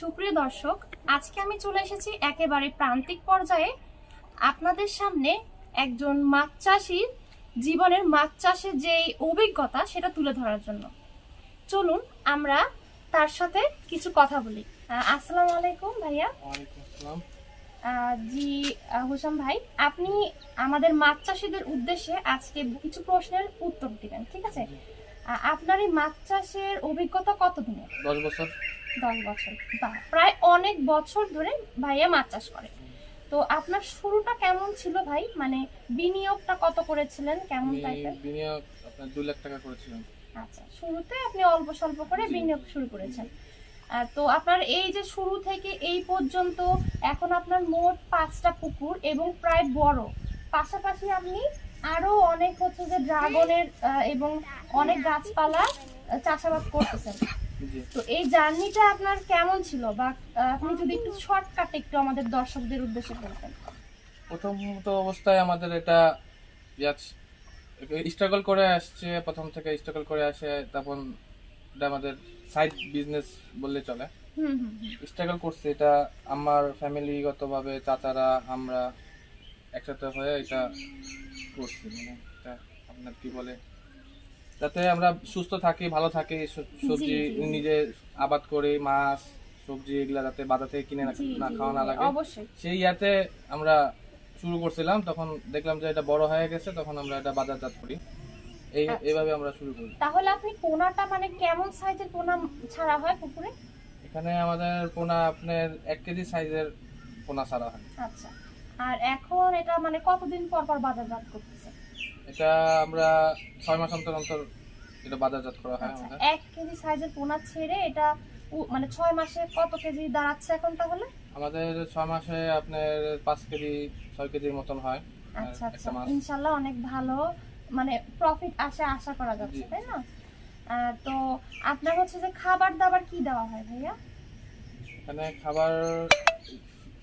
সুপ্রিয় দর্শক আজকে আমি চলে এসেছি একেবারে প্রান্তিক পর্যায়ে। আপনাদের সামনে একজন মাছ চাষির জীবনের মাছ চাষের যে অভিজ্ঞতা সেটা তুলে ধরার জন্য। চলুন আমরা তার সাথে কিছু কথা বলি। আসসালামু আলাইকুম ভাইয়া। জি হোসেন ভাই আপনি আমাদের মাছ চাষিদের উদ্দেশ্যে আজকে কিছু প্রশ্নের উত্তর দিবেন ঠিক আছে? আপনার এই মাছ চাষের অভিজ্ঞতা কতদিনের? দশ বছর। দশ বছর। বাহ প্রায় অনেক বছর ধরে ভাইয়া মাছ চাষ করে। তো আপনার শুরুটা কেমন ছিল ভাই? মানে বিনিয়োগটা কত করেছিলেন? কেমন টাইপের বিনিয়োগ আপনার দুই লাখ টাকা করেছিলাম। আচ্ছা শুরুতে আপনি অল্প স্বল্প করে বিনিয়োগ শুরু করেছেন। তো আপনার এই যে শুরু থেকে এই পর্যন্ত এখন আপনার মোট পাঁচটা পুকুর এবং প্রায় বড়। পাশাপাশি আপনি আরও অনেক হচ্ছে যে ড্রাগনের এবং অনেক গাছপালা চাষাবাদ করতেছেন। তো এই জার্নিটা আপনার কেমন ছিল? বা আপনি যদি একটু শর্টকাট একটু আমাদের দর্শকদের উদ্দেশ্যে বলতেন। প্রথমত অবস্থায় আমাদের এটা স্ট্রাগল করে আসছে প্রথম থেকে স্ট্রাগল করে আসে তখন এটা আমাদের সাইড বিজনেস বললে চলে। হুম হুম হুম। স্ট্রাগল করছে এটা আমার ফ্যামিলিগতভাবে চাচারা আমরা একসাথে হয়ে এটা করছি মানে এটা আপনার কি বলে? যাতে আমরা সুস্থ থাকি ভালো থাকি সবজি। নিজে আবাদ করি মাছ সবজি এগুলা যাতে বাজার থেকে কিনে না- না খাওয়া না লাগে। সেই ইয়াতে আমরা শুরু করছিলাম তখন দেখলাম যে এটা বড় হয়ে গেছে তখন আমরা এটা বাজারজাত করি। এই আচ্ছা। এইভাবে আমরা শুরু করি। তাহলে আপনি পোনাটা মানে কেমন সাইজের পোনা ছাড়া হয় পুকুরে? এখানে আমাদের পোনা আপনার এক কেজি সাইজের পোনা ছাড়া হয়। আচ্ছা। আর এখন এটা মানে কতদিন পর পর বাজারজাত করতেছে এটা আমরা ছয় মাস অন্তর অন্তর এটা বাজারজাত করা হয় আচ্ছা আমাদের। এক কেজি সাইজের পোনা ছেড়ে এটা মানে ছয় মাসে কত কেজি দাঁড়াচ্ছে এখন তাহলে? আমাদের ছয় মাসে আপনার পাঁচ কেজি ছয় কেজির মতন হয় আচ্ছা আচ্ছা। ইনশাল্লাহ অনেক ভালো মানে প্রফিট আসে আশা করা যাচ্ছে তাই না? তো আপনার হচ্ছে যে খাবার দাবার কি দেওয়া হয় ভাইয়া? এখানে খাবার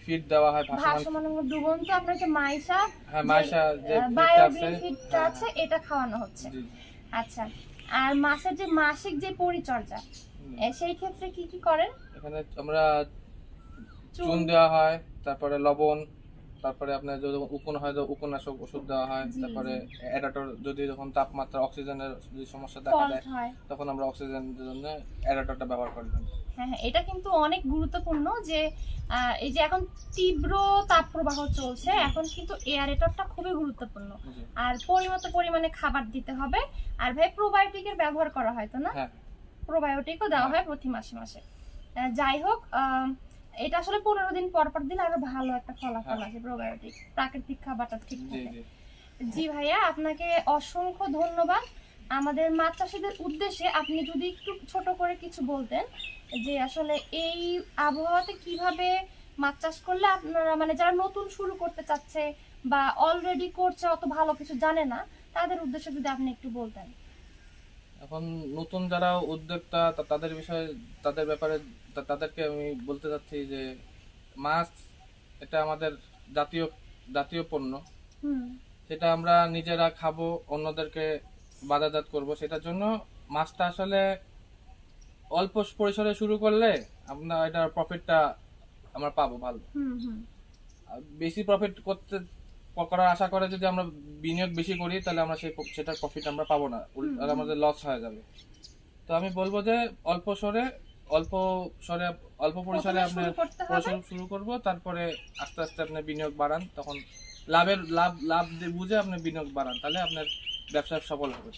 ফিড দেওয়া হয় ভাসমান ডুবন্ত আপনার যে মাইসা হ্যাঁ মাইসা যে ফিডটা আছে। হ্যাঁ, আছে এটা খাওয়ানো হচ্ছে। আচ্ছা আর মাছের যে মাসিক যে পরিচর্যা সেই ক্ষেত্রে কি কি করেন? এখানে আমরা চুন দেওয়া হয় তারপরে লবণ তারপরে আপনার যদি উকুন হয় তো উপন্যাসক ওষুধ দেওয়া হয়। তারপরে অ্যাডাটর যদি যখন তাপমাত্রা অক্সিজেনের যদি সমস্যা দেখা দেয় হয়। তখন আমরা অক্সিজেনের জন্য অ্যাডাটরটা ব্যবহার করি। হ্যাঁ হ্যাঁ এটা কিন্তু অনেক গুরুত্বপূর্ণ যে এই যে এখন তীব্র তাপপ্রবাহ চলছে এখন কিন্তু এয়ারেটরটা খুবই গুরুত্বপূর্ণ। আর পরিমত পরিমাণে খাবার দিতে হবে। আর ভাই প্রোবায়োটিকের ব্যবহার করা হয় তো না? হ্যাঁ। প্রোবায়োটিকও দেওয়া হয়। প্রতি মাসে মাসে। যাই হোক আহ, এটা আসলে পনেরো দিন পর পর দিলে আরও ভালো একটা ফলাফল হ্যাঁ। আসে প্রোবায়োটিক প্রাকৃতিক খাবারটা ঠিক থাকে। জি। ভাইয়া আপনাকে অসংখ্য ধন্যবাদ। আমাদের মাছ চাষিদের উদ্দেশ্যে আপনি যদি একটু ছোট করে কিছু বলতেন যে আসলে এই আবহাওয়াতে কীভাবে মাছ চাষ করলে আপনারা মানে যারা নতুন শুরু করতে চাচ্ছে বা অলরেডি করছে অত ভালো কিছু জানে না তাদের উদ্দেশ্যে যদি আপনি একটু বলতেন। এখন নতুন যারা উদ্যোক্তা তা- তাদের বিষয়ে তাদের ব্যাপারে তাদেরকে আমি বলতে চাচ্ছি যে মাছ এটা আমাদের জাতীয় জাতীয় পণ্য। সেটা আমরা নিজেরা খাব অন্যদেরকে বাজারজাত করব। সেটার জন্য মাছটা আসলে অল্প পরিসরে শুরু করলে আমরা এটার প্রফিটটা আমরা পাবো ভালো। বেশি প্রফিট করতে করার আশা করে যদি আমরা বিনিয়োগ বেশি করি তাহলে আমরা সেই সেটার প্রফিট আমরা পাবো না। আর আমাদের লস হয়ে যাবে। তো আমি বলব যে অল্প সরে অল্প সরে অল্প পরিসরে প্রথমে আপনার শুরু করব তারপরে আস্তে আস্তে আপনি বিনিয়োগ বাড়ান। তখন লাভের লাভ লাভ বুঝে আপনি বিনিয়োগ বাড়ান তাহলে আপনার ব্যবসা সফল হবে।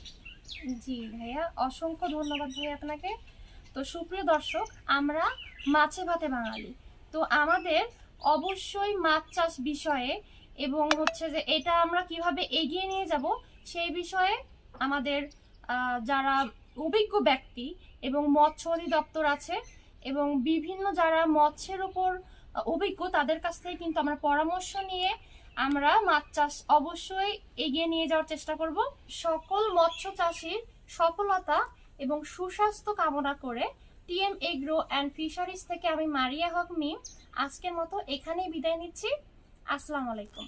জি ভাইয়া অসংখ্য ধন্যবাদ ভাইয়া আপনাকে। তো সুপ্রিয় দর্শক আমরা মাছে ভাতে বাঙালি। তো আমাদের অবশ্যই মাছ চাষ বিষয়ে এবং হচ্ছে যে এটা আমরা কীভাবে এগিয়ে নিয়ে যাব সেই বিষয়ে আমাদের যারা অভিজ্ঞ ব্যক্তি এবং মৎস্য অধিদপ্তর আছে এবং বিভিন্ন যারা মৎস্যের আহ, অভিজ্ঞ তাদের কাছ থেকে কিন্তু আমরা পরামর্শ নিয়ে আমরা মাছ চাষ অবশ্যই এগিয়ে নিয়ে যাওয়ার চেষ্টা করব। সকল মৎস্য চাষির সফলতা এবং সুস্বাস্থ্য কামনা করে টিএম এগ্রো অ্যান্ড ফিশারিজ থেকে আমি মারিয়া হক মিম। আজকের মতো এখানেই বিদায় নিচ্ছি। আসসালামু আলাইকুম।